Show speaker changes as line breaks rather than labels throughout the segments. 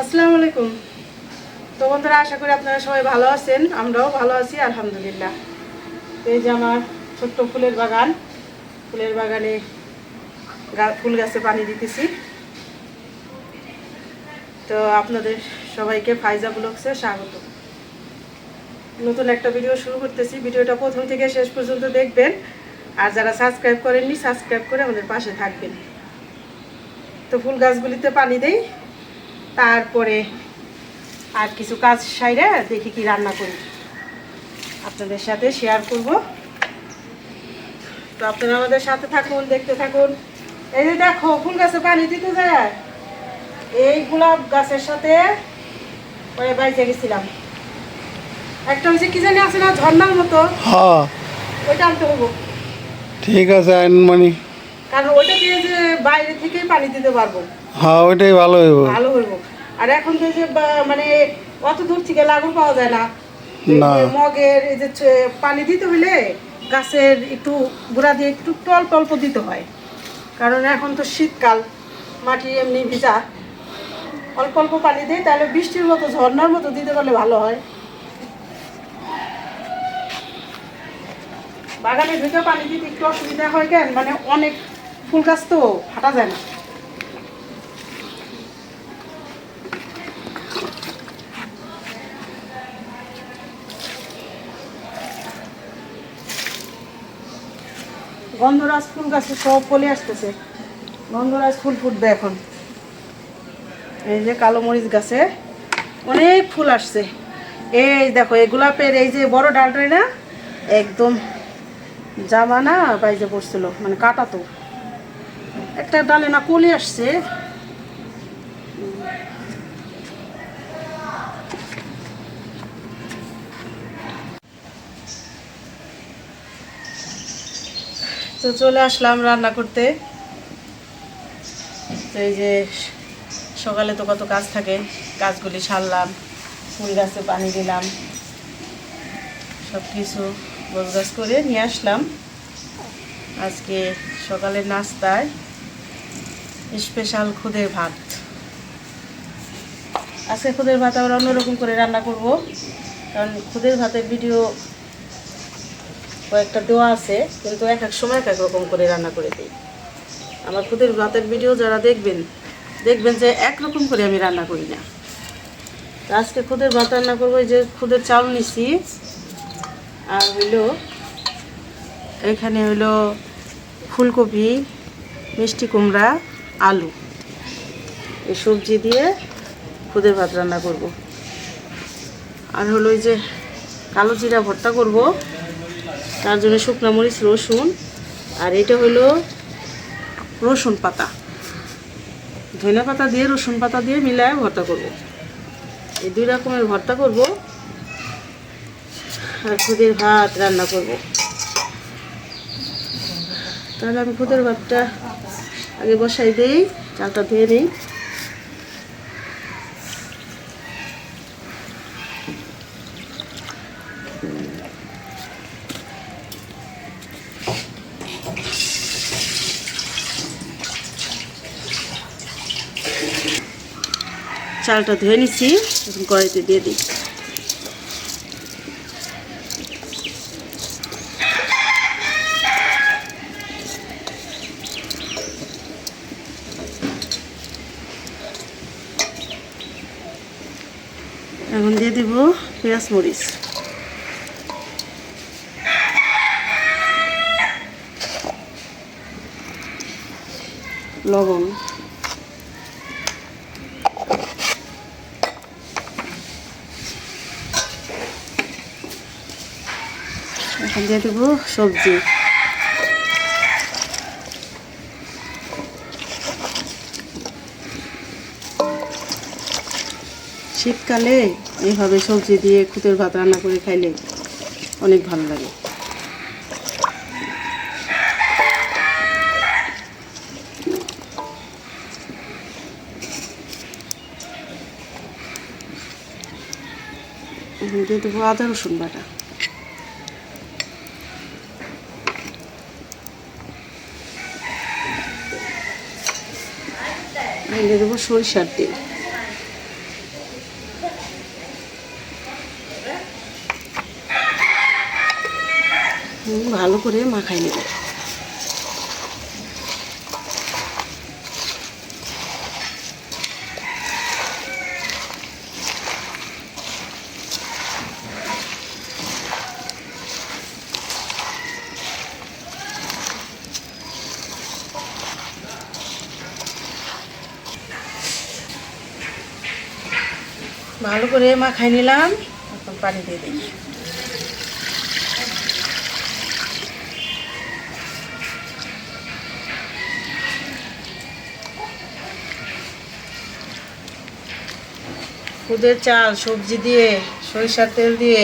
আসসালামু আলাইকুম। তো বন্ধুরা, আশা করি আপনারা সবাই ভালো আছেন। আমরাও ভালো আছি, আলহামদুলিল্লাহ। তো এই যে আমার ছোট্ট ফুলের বাগান, ফুলের বাগানে ফুল গাছে পানি দিতেছি। তো আপনাদের সবাইকে ফাইজা ব্লগসে স্বাগত। নতুন একটা ভিডিও শুরু করতেছি। ভিডিওটা প্রথম থেকে শেষ পর্যন্ত দেখবেন। আর যারা সাবস্ক্রাইব করেননি, সাবস্ক্রাইব করে আমাদের পাশে থাকবেন। তো ফুল গাছগুলিতে পানি দেই। তারপরে আর কিছু কাজ সাইরে দেখি কি রান্না করি। আপনাদের সাথে শেয়ার করব। তো আপনারা আমাদের সাথে থাকুন দেখতে থাকুন। এই যে দেখো ফুল গাছে পানি দিতে যায়। এই গোলাপ গাছের সাথে ওই বাইতে গেছিলাম। একটা হচ্ছে কি জানি আছে না ঝর্ণার মতো।
হ্যাঁ।
ওইটা আনতে হব
ঠিক আছে আইনমণি
কারণ ওইটা দিয়ে যে বাইরে থেকেই পানি দিতে পারব।
হ্যাঁ ওইটাই ভালো হইব।
ভালো হইব। আর এখন তো যে মানে অত দূর থেকে লাগুন পাওয়া যায় না। মগের এই যে পানি দিতে হইলে গাছের একটু গুঁড়া দিয়ে একটু অল্প অল্প দিতে হয়। কারণ এখন তো শীতকাল মাটি এমনি ভিজা। অল্প অল্প পানি দেয় তাহলে বৃষ্টির মতো ঝর্ণার মতো দিতে পারলে ভালো হয়। বাগানে ঢুকে পানি দিতে একটু অসুবিধা হয় কেন? মানে অনেক ফুল গাছ তো হাঁটা যায় না। গন্ধরাজ ফুল গাছে সব ফলে আসতেছে। গন্ধরাজ ফুল ফুটবে এখন। এই যে কালো মরিচ গাছে অনেক ফুল আসছে। এই দেখো, এই গোলাপের এই যে বড় ডালটাই না, একদম জামা না বাইজে পড়ছিল মানে কাটা তো। একটা ডালে না কলি আসছে। তো চলে আসলাম রান্না করতে। তো এই যে সকালে তো কত কাজ থাকে গাছগুলি সারলাম, ফুল গাছে পানি দিলাম সব কিছু গোছ করে নিয়ে আসলাম। আজকে সকালের নাস্তায় স্পেশাল খুদের ভাত। আজকে খুদের ভাত আমরা অন্যরকম করে রান্না করব, কারণ খুদের ভাতের ভিডিও কয়েকটা দেওয়া আছে, কিন্তু এক এক সময় এক এক রকম করে রান্না করে দিই। আমার খুদের ভাতের ভিডিও যারা দেখবেন দেখবেন যে একরকম করে আমি রান্না করি না। আজকে খুদের ভাত রান্না করব যে খুদের চাউল নিছি, আর হইল, এখানে হইল ফুলকপি, মিষ্টি কুমড়া, আলু। এই সবজি দিয়ে খুদের ভাত রান্না করব। আর হলো এই যে কালো জিরা ভর্তা করব। তার জন্য শুকনো মরিচ, রসুন, আর এটা হলো রসুন পাতা। ধনে পাতা দিয়ে, রসুন পাতা দিয়ে মিলায় ভর্তা করব। এই দুই রকমের ভর্তা করব। আর খুদের ভাত রান্না করব। তাহলে আমি খুদের ভাতটা আগে বসাই দিই, চালটা ধুয়ে নিই। চালটা ধুয়ে নিচ্ছি এখন কড়াইতে দিয়ে দিই। এখন দিয়ে দিব পেঁয়াজ মরিচ লবণ এখন দিয়ে দেবো সবজি। শীতকালে এইভাবে সবজি দিয়ে খুতের ভাত রান্না করে খাইলে অনেক ভালো লাগে। দিয়ে দেবো আদা রসুন বাটা। এখন দেবো সরিষার তেল। ভালো করে মাখাই নেবে। মাখাই নিলাম এখন পানি দিয়ে দিই। খুদের চাল, সবজি দিয়ে, সরিষার তেল দিয়ে,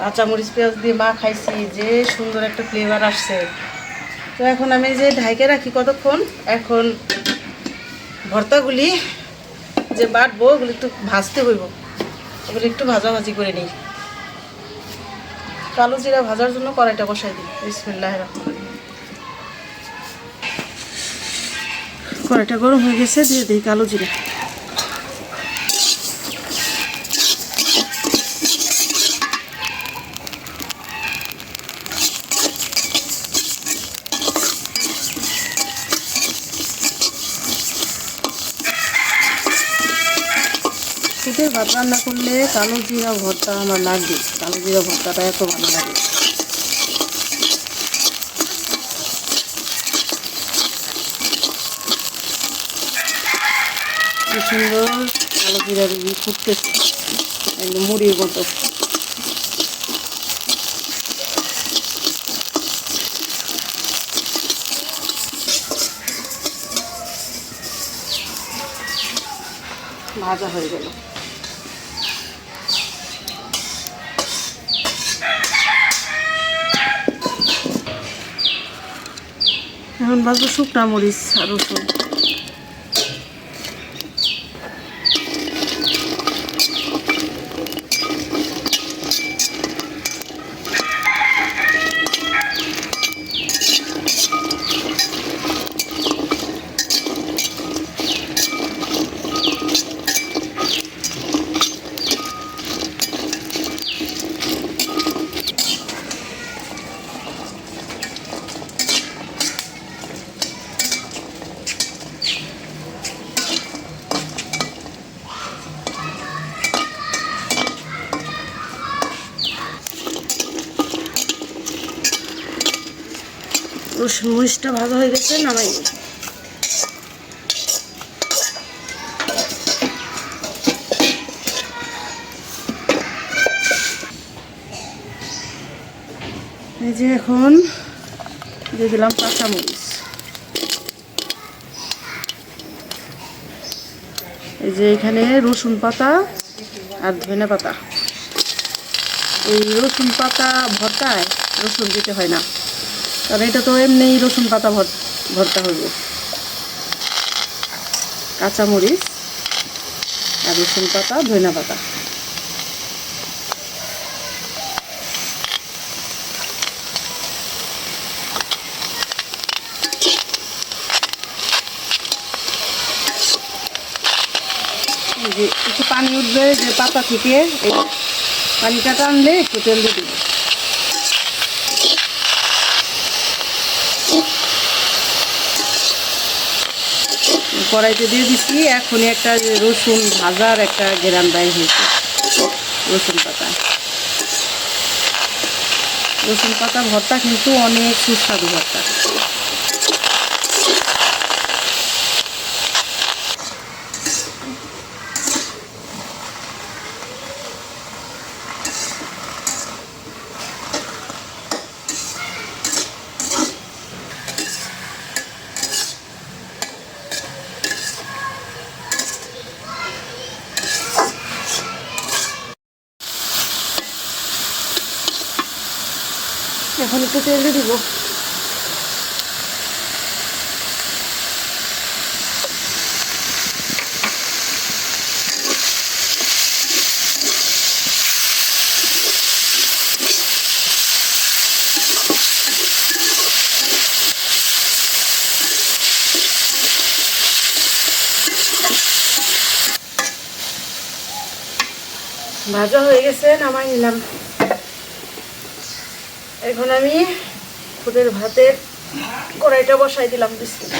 কাঁচামরিচ, পেঁয়াজ দিয়ে মা খাইছি, যে সুন্দর একটা ফ্লেভার আসছে। তো এখন আমি যে ঢাইকে রাখি কতক্ষণ, এখন ভর্তাগুলি যে বাটবো, ওগুলো একটু ভাজতে হইব। ওগুলো একটু ভাজাভাজি করে নিই। কালো জিরা ভাজার জন্য কড়াইটা বসাই দিই। বিসমিল্লাহ কড়াইটা গরম হয়ে গেছে, দিয়ে দিই কালো জিরা শীতের ভাত রান্না করলে কালো জিরা ভর্তা আমার লাগবে কালো জিরা ভর্তাটা এত ভালো লাগে। কি সুন্দর কালো জিরা ফুটতেছে। একদম মুড়ির মতো। ভাজা হয়ে গেল। এখন বাজবো শুকনা মরিচ আর রসুন। মরিচটা ভাজা হয়ে গেছে, নামাই নিই। এই যে এখন দিয়ে দিলাম কাঁচামরিচ এই যে এখানে রসুন পাতা আর ধনে পাতা। এই রসুন পাতা ভর্তায় রসুন দিতে হয় না। কারণ এটা তো এমনিই রসুন পাতা ভর ভর্তা হইব কাঁচামরিচ আর রসুন পাতা ধনিয়া পাতা। একটু পানি উঠবে, যে পাতা থেকে পানিটা টানলে একটু তেল দিয়ে কড়াইতে দিয়ে দিচ্ছি এখনই একটা রসুন ভাজার একটা গেরান দায় হয়েছে। রসুন পাতা। রসুন পাতা ভর্তা কিন্তু অনেক সুস্বাদু ভর্তা এখন একটু তেল দিয়ে দিব। ভাজা হয়ে গেছে নামাই নিলাম। এখন আমি খুদের ভাতের কড়াইটা বসাই দিলাম বিস্কুট।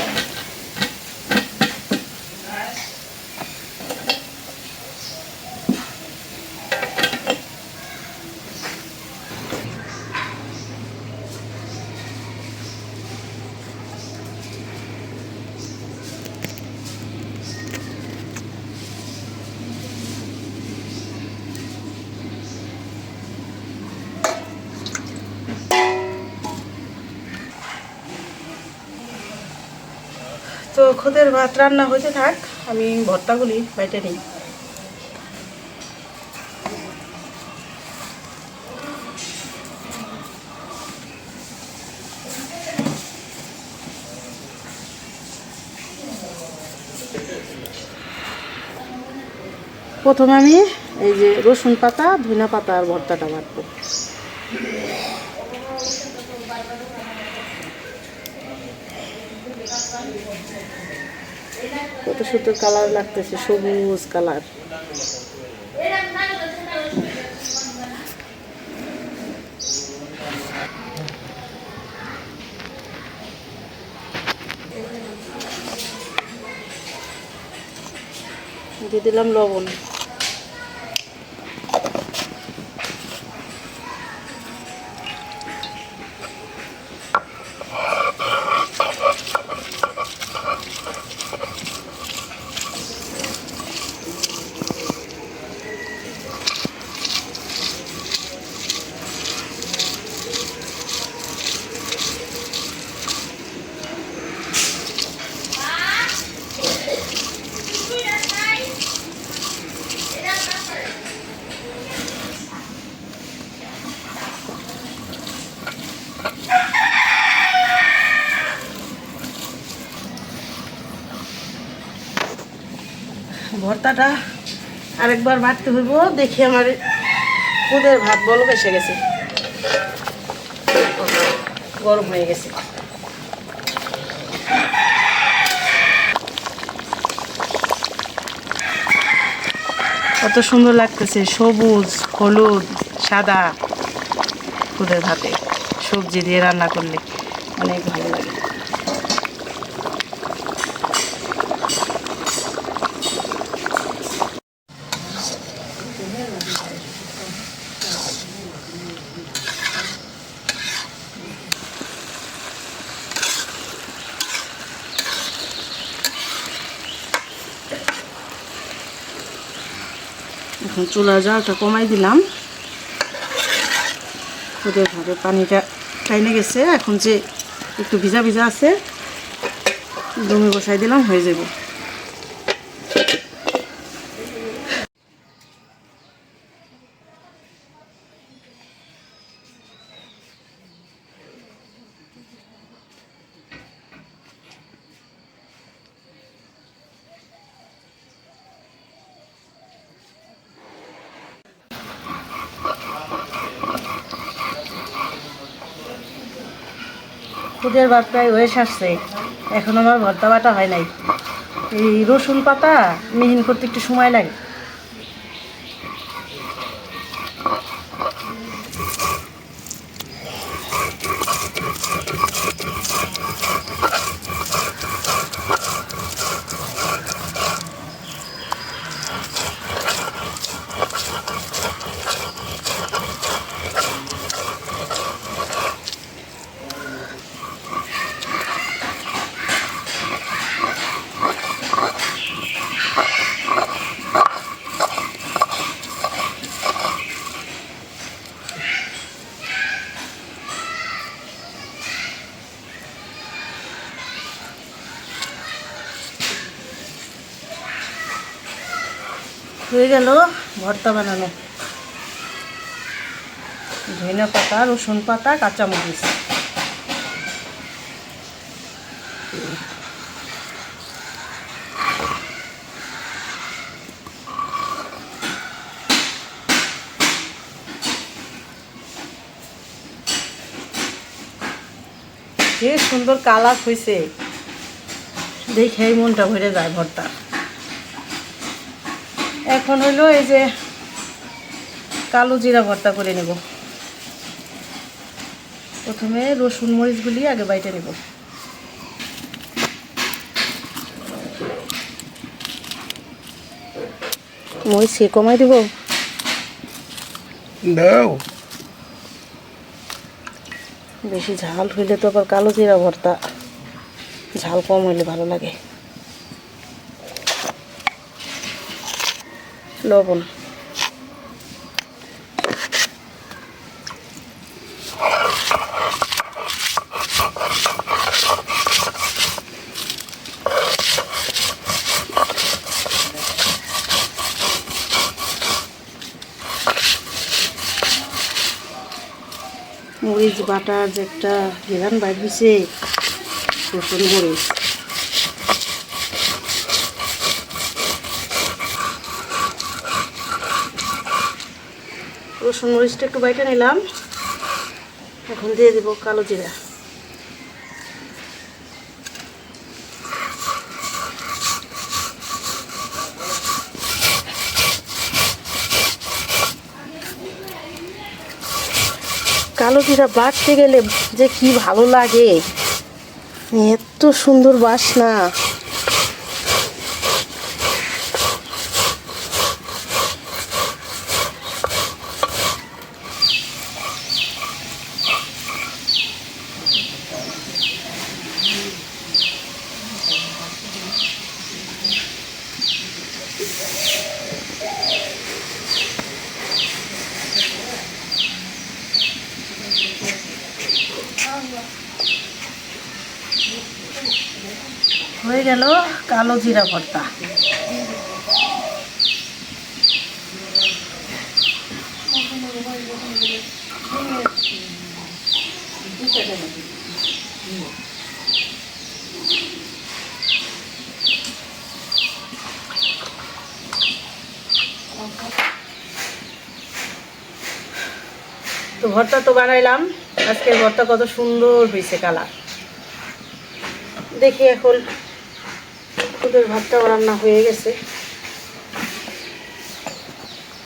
তো খুদের ভাত রান্না হইতে থাক, আমি ভর্তাগুলি বাইটে নিই। প্রথমে আমি এই যে রসুন পাতা ধনা পাতা আর ভর্তাটা বাটবো। কত সুন্দর কালার লাগতেছে সবুজ কালার দিয়ে দিলাম লবণ। ভর্তাটা আরেকবার বাটতে হইব। দেখি আমার খুদের ভাত বল এসে গেছে। গরম হয়ে গেছে। কত সুন্দর লাগতেছে, সবুজ, হলুদ, সাদা খুদের ভাতে। সবজি দিয়ে রান্না করলে অনেক ভালো লাগে এখন চুলার জালটা কমাই দিলাম। ওদের ভাবে পানিটা টাইনে গেছে। এখন যে একটু ভিজা ভিজা আছে দমে বসাই দিলাম, হয়ে যাবে খুদের ভাত প্রায় হয়ে আসছে এখন আমার ভর্তা বাটা হয় নাই। এই রসুন পাতা মিহিন করতে একটু সময় লাগে। হয়ে গেল ভর্তা বানানো। ধনে পাতা, রসুন পাতা, কাঁচামরিচ। সুন্দর কালার হয়েছে। দেখেই মনটা ভরে যায় ভর্তা এখন হলো এই যে কালো জিরা ভর্তা করে নেব। প্রথমে রসুন মরিচগুলি আগে বাইটে নেব। মরিচ সে কমাই দেব?
দাও।
বেশি ঝাল হইলে তো আবার কালো জিরা ভর্তা ঝাল কম হইলে ভালো লাগে। লবণ। মরিচ বাটার যে একটা ঘেরান বাইর হয়েছে রসুন মরিচ। রসুন মরিচটা একটু বাইটে নিলাম। এখন দিয়ে দিব কালো জিরা। কালো জিরা বাটতে গেলে যে কি ভালো লাগে। এত সুন্দর বাসনা। গেল কালো জিরা ভর্তা। তো ভর্তা তো বানাইলাম। আজকের ভর্তা কত সুন্দর হয়েছে কালার। দেখি এখন ওদের ভাতটাও রান্না হয়ে গেছে।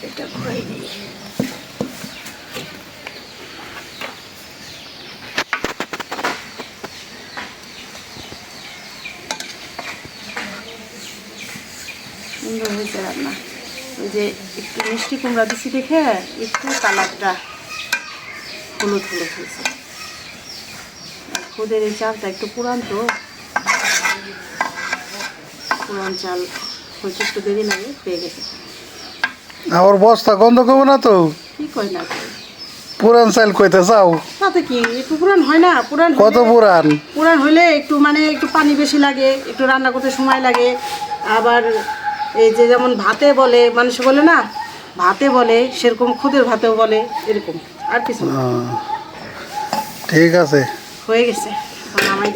এটা দিই সুন্দর হয়েছে রান্না। ওই যে একটু মিষ্টি কুমড়া দিছি দেখে, একটু কালারটা হলুদ হলুদ হয়েছে। খুদের এই চালটা একটু পুরান তো। পুরান চাল হয়তো একটু দেরি লাগে পেয়ে গেছে।
আমার বস্তা গন্ধ করব না তো?
কি কয় না
পুরান চাইল কইতে চাও?
তাতে কি একটু পুরান হয় না? পুরান
কত পুরান?
পুরান হইলে একটু মানে একটু পানি বেশি লাগে একটু রান্না করতে সময় লাগে। আবার এই যে যেমন ভাতে বলে মানুষ বলে না ভাতে বলে সেরকম খুদের ভাতেও বলে এরকম। আর কিছু।
ঠিক আছে।
হয়ে গেছে। এখন নামাই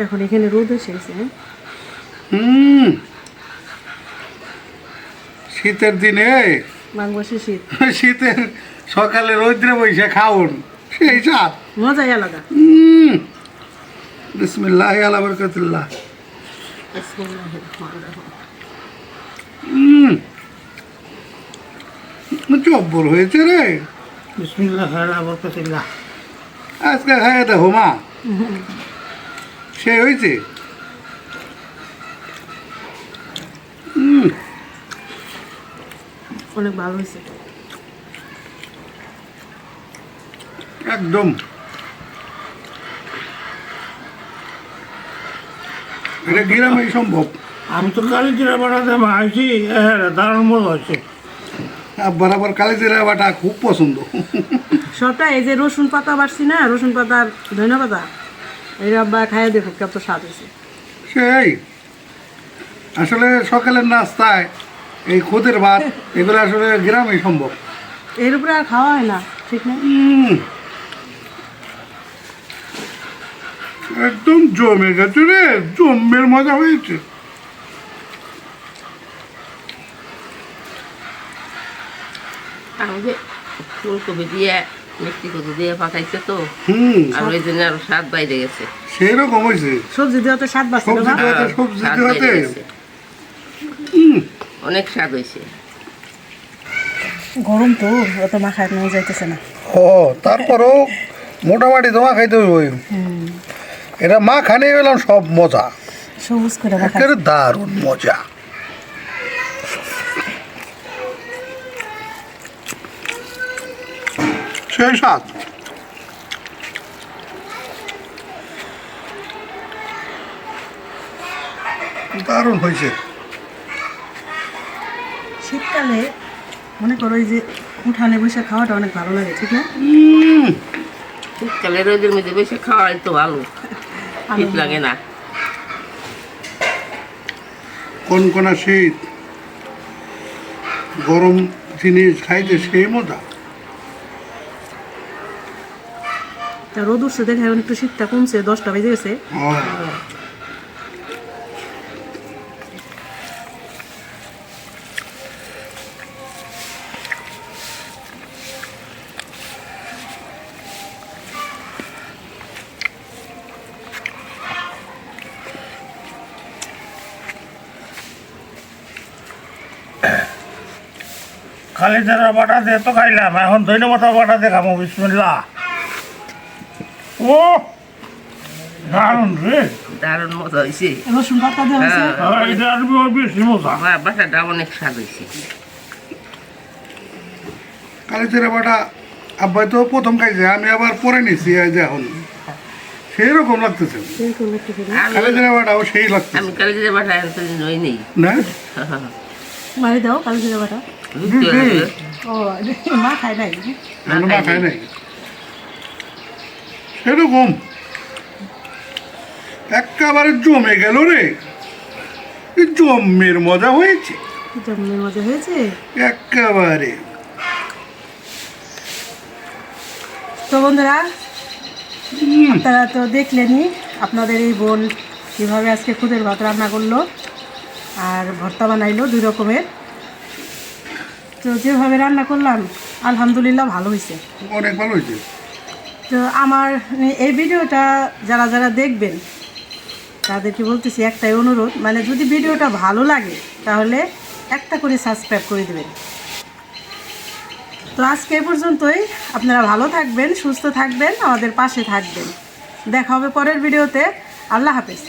এখন এখানে রোদ এসে গেছে হ্যাঁ
হুম। শীতের দিনে
বাংলাদেশে শীত।
শীতের সকালে রৌদ্রে বসে খাওন সেই চাপ
মজাই আলাদা।
হুম। বিসমিল্লাহ আলা বরকতুল্লাহ। হুম। জব্বর হয়েছে রে।
বিসমিল্লাহ আলা বরকতিল্লাহ।
আজকে খাই দেখো মা। সে হয়েছে? হুম।
অনেক ভালো হয়েছে।
একদম। এটা গ্রামেই সম্ভব।
আমি তো কালি জিরা বানাতে আইছি হ্যাঁ দারুণ মজা
আর বরাবর কালি জিরা বাটা খুব পছন্দ।
সবটা এই যে রসুন পাতা বাড়ছি না রসুন পাতার ধনে পাতা? এই খাইয়ে দেখো কত স্বাদ হয়েছে
সেই আসলে সকালের নাস্তায় এই খুদের ভাত এগুলো আসলে গ্রামে সম্ভব।
এর উপরে আর খাওয়া হয় না ঠিক না?
একদম জমে গেছে রে জমের মজা হয়েছে।
ফুলকপি দিয়ে মিষ্টি কচু দিয়ে পাঠাইছে তো।
হুম।
আর ওই জন্য আরও স্বাদ বাইরে গেছে।
সেই রকম হয়েছে
সবজি দেওয়াতে স্বাদ বাড়ছে
সবজি
না
দেওয়াতে
হ্যাঁ,
সবজি
অনেক স্বাদ হয়েছে।
গরম তো অত মাখায় নেওয়া যাইতেছে না।
ও তারপরও মোটামুটি খাইতে হইব। এটা মা খানে গেলাম সব মজা।
সবুজ করে
দারুণ মজা। সেই দারুণ হয়েছে।
শীতকালে মনে করো এই যে উঠানে বসে খাওয়াটা অনেক ভালো লাগে ঠিক না?
শীতকালে রোদের মধ্যে বেশি খাওয়াই তো ভালো। শীত লাগে না।
কনকনা শীত? গরম জিনিস খাইতে সেই মজা।
তা রোদ উঠছে দেখে এখন একটু শীতটা কমছে দশটা বেজে গেছে।
খালি যারা বাটা দিয়ে তো খাইলাম এখন মাথা বাটা দিয়ে খাব বিসমিল্লা ও! দারুণ রে।
দারুণ মজা হয়েছে
রসুন পাতা দেওয়া হয়েছে?
হ্যাঁ।
বেশি মজা।
বা- বাটাটা অনেক স্বাদ হয়েছে
কালিচেরা বাটা আব্বাই তো প্রথম খাইছে আমি আবার পরে নিছি এই যে এখন। সেই রকম লাগতেছে
করে।
আমি
বাটাও সেই লাগতেছে।
আমি কালে যে বাটা হই নেই
না?
মারি দাও কালো জিরা বাটা। ও মা খায় নাই
মা খায় নাই। সেরকম। একেবারে জমে গেল রে। জমের মজা হয়েছে।
জন্মের মজা হয়েছে?
একেবারে
তো বন্ধুরা তারা তো দেখলেনই আপনাদের এই বোন কীভাবে আজকে খুদের ভাত রান্না করল আর ভর্তা বানাইলো দুই রকমের। তো যেভাবে রান্না করলাম আলহামদুলিল্লাহ ভালো হয়েছে
অনেক ভালো হয়েছে
তো আমার এই ভিডিওটা যারা যারা দেখবেন, তাদেরকে বলতেছি একটাই অনুরোধ মানে যদি ভিডিওটা ভালো লাগে, তাহলে একটা করে সাবস্ক্রাইব করে দেবেন। তো আজকে এ পর্যন্তই। আপনারা ভালো থাকবেন, সুস্থ থাকবেন, আমাদের পাশে থাকবেন। দেখা হবে পরের ভিডিওতে। আল্লাহ হাফেজ।